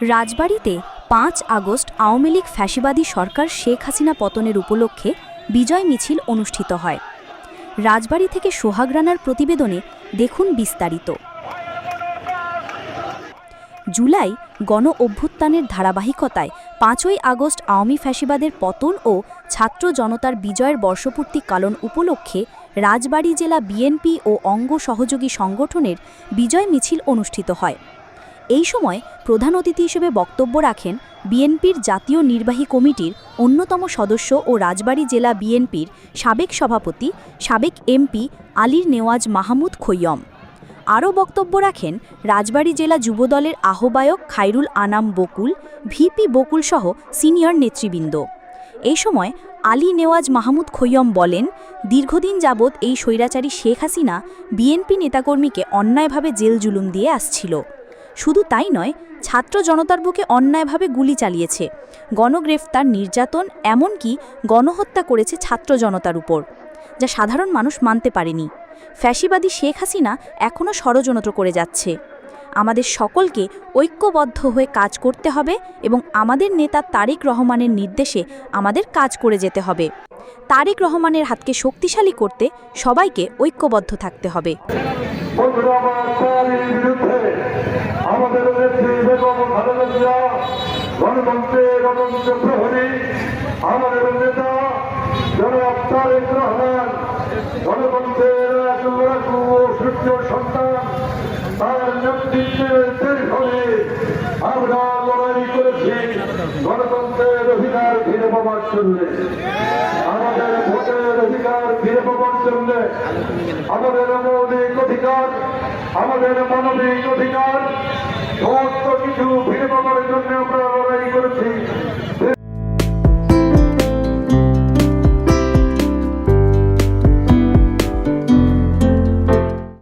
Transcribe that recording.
রাজবাড়িতে পাঁচ আগস্ট আওয়ামী লীগ ফ্যাসিবাদী সরকার শেখ হাসিনা পতনের উপলক্ষে বিজয় মিছিল অনুষ্ঠিত হয়। রাজবাড়ি থেকে সোহাগ রানার প্রতিবেদনে দেখুন বিস্তারিত। জুলাই গণ অভ্যুত্থানের ধারাবাহিকতায় পাঁচই আগস্ট আওয়ামী ফ্যাসিবাদের পতন ও ছাত্র জনতার বিজয়ের বর্ষপূর্তি কালন উপলক্ষে রাজবাড়ী জেলা বিএনপি ও অঙ্গ সহযোগী সংগঠনের বিজয় মিছিল অনুষ্ঠিত হয়। এই সময় প্রধান অতিথি হিসেবে বক্তব্য রাখেন বিএনপির জাতীয় নির্বাহী কমিটির অন্যতম সদস্য ও রাজবাড়ী জেলা বিএনপির সাবেক সভাপতি, সাবেক এমপি আলীর নেওয়াজ মাহমুদ খৈয়ম। আরও বক্তব্য রাখেন রাজবাড়ী জেলা যুবদলের আহ্বায়ক খাইরুল আনাম বকুল, ভিপি বকুল সহ সিনিয়র নেতৃবৃন্দ। এই সময় আলী নেওয়াজ মাহমুদ খৈয়ম বলেন, দীর্ঘদিন যাবৎ এই স্বৈরাচারী শেখ হাসিনা বিএনপি নেতাকর্মীকে অন্যায়ভাবে জেল জুলুম দিয়ে আসছিল। শুধু তাই নয়, ছাত্র জনতার বুকে অন্যায়ভাবে গুলি চালিয়েছে। গণগ্রেফতার নির্যাতন এমনকি গণহত্যা করেছে ছাত্র জনতার উপর, যা সাধারণ মানুষ মানতে পারেনি। ফ্যাসিবাদী শেখ হাসিনা এখনও ষড়যন্ত্র করে যাচ্ছে। আমাদের সকলকে ঐক্যবদ্ধ হয়ে কাজ করতে হবে এবং আমাদের নেতা তারেক রহমানের নির্দেশে আমাদের কাজ করে যেতে হবে। তারেক রহমানের হাতকে শক্তিশালী করতে সবাইকে ঐক্যবদ্ধ থাকতে হবে। আমাদের নেত্রী বেগম খালেদা জিয়া গণতন্ত্রের অনন্ত প্রহরী আমাদের নেতা জনাব তারেক রহমান, গণতন্ত্রের সূর্য সন্তান, তার নেতৃত্বের দীর্ঘদিন আমরা লড়াই করেছি, গণতন্ত্রের অধিকার ফিরে পাওয়ার জন্য। আমাদের ভোটের অধিকার ফিরে পাওয়ার জন্য আমাদের মৌলিক অধিকার আমাদের মানবিক অধিকার সমস্ত কিছু ফিরে পাওয়ার জন্য আমরা লড়াই করেছি।